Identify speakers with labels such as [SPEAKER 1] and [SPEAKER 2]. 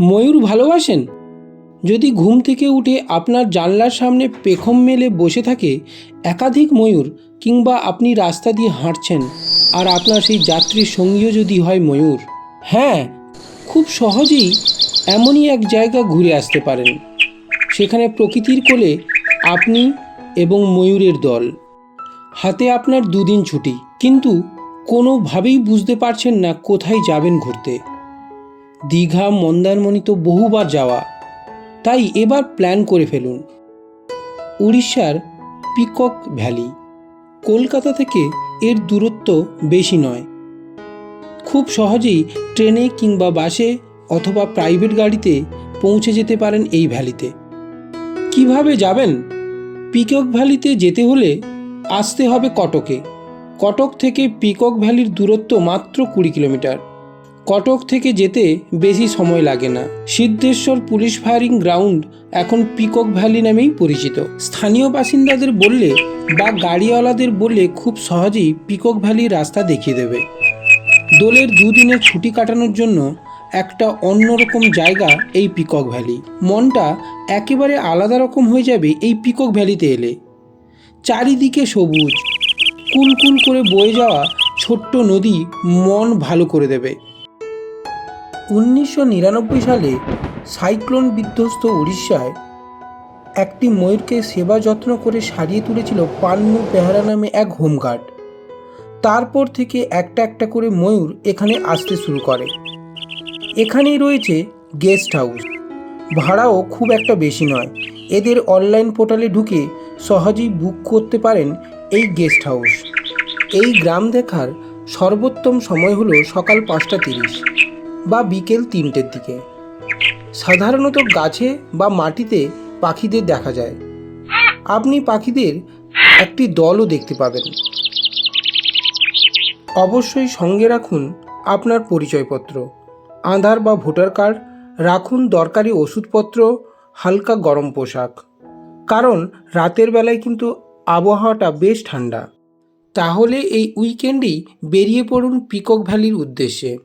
[SPEAKER 1] ময়ূর ভালোবাসেন? যদি ঘুম থেকে উঠে আপনার জানলার সামনে পেখম মেলে বসে থাকে একাধিক ময়ূর কিংবা আপনি রাস্তা দিয়ে হাঁটছেন আর আপনার সেই যাত্রীর সঙ্গীও যদি হয় ময়ূর হ্যাঁ খুব সহজেই এমনই এক জায়গা ঘুরে আসতে পারেন। সেখানে প্রকৃতির কোলে আপনি এবং ময়ূরের দল। হাতে আপনার দুদিন ছুটি, কিন্তু কোনোভাবেই বুঝতে পারছেন না কোথায় যাবেন ঘুরতে। দীঘা, মন্দারমণি তো বহুবার যাওয়া। তাই এবার প্ল্যান করে ফেলুন। উড়িষ্যার পিকক ভ্যালি। কলকাতা থেকে এর দূরত্ব বেশি নয়। খুব সহজেই ট্রেনে কিংবা বাসে অথবা প্রাইভেট গাড়িতে পৌঁছে যেতে পারেন এই ভ্যালিতে। কীভাবে যাবেন? পিকক ভ্যালিতে যেতে হলে আসতে হবে কটকে। কটক থেকে পিকক ভ্যালির দূরত্ব মাত্র কুড়ি কিলোমিটার। কটক থেকে যেতে বেশি সময় লাগে না। সিদ্ধেশ্বর পুলিশ ফায়ারিং গ্রাউন্ড এখন পিকক ভ্যালি নামেই পরিচিত। স্থানীয় বাসিন্দাদের বললে বা গাড়িওয়ালাদের বললে খুব সহজেই পিকক ভ্যালির রাস্তা দেখিয়ে দেবে। দোলের দুদিনের ছুটি কাটানোর জন্য একটা অন্যরকম জায়গা এই পিকক ভ্যালি। মনটা একেবারে আলাদা রকম হয়ে যাবে এই পিকক ভ্যালিতে এলে। চারিদিকে সবুজ। কুলকুল করে বয়ে যাওয়া ছোট্ট নদী মন ভালো করে দেবে। উনিশশো নিরানব্বই সালে সাইক্লোন বিধ্বস্ত উড়িষ্যায় একটি ময়ূরকে সেবা যত্ন করে সারিয়ে তুলেছিল পান্নু পেহারা নামে এক হোমগার্ড। তারপর থেকে একটা একটা করে ময়ূর এখানে আসতে শুরু করে। এখানেই রয়েছে গেস্ট হাউস। ভাড়াও খুব একটা বেশি নয়। এদের অনলাইন পোর্টালে ঢুকে সহজেই বুক করতে পারেন এই গেস্ট হাউস। এই গ্রাম দেখার সর্বোত্তম সময় হলো সকাল পাঁচটা তিরিশ। বা বিকেল তিনটের দিকে। সাধারণত গাছে বা মাটিতে পাখিদের দেখা যায়। আপনি পাখিদের একটি দলও দেখতে পাবেন। অবশ্যই সঙ্গে রাখুন আপনার পরিচয়পত্র। আধার বা ভোটার কার্ড রাখুন দরকারি ওষুধপত্র, হালকা গরম পোশাক। কারণ রাতের বেলায় কিন্তু আবহাওয়াটা বেশ ঠান্ডা। তাহলে এই উইকেন্ডেই বেরিয়ে পড়ুন পিকক ভ্যালির উদ্দেশ্যে।